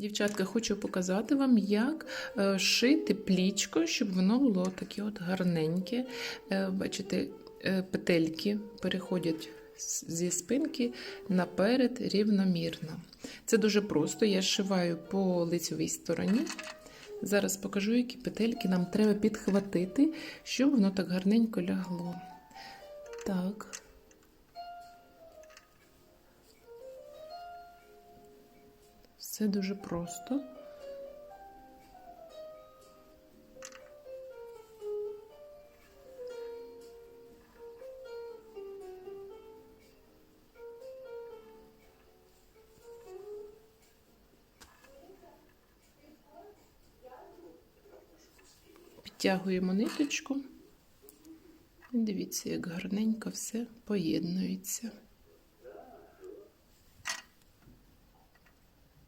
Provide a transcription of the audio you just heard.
Дівчатка, хочу показати вам, як е, шити плічко, щоб воно було таке от гарненьке. Е, Бачите, е, петельки переходять зі спинки наперед рівномірно. Це дуже просто. Я зшиваю по лицевій стороні. Зараз покажу, які петельки нам треба підхватити, щоб воно так гарненько лягло. Так. Все дуже просто. Підтягуємо ниточку. Дивіться, як гарненько все поєднується.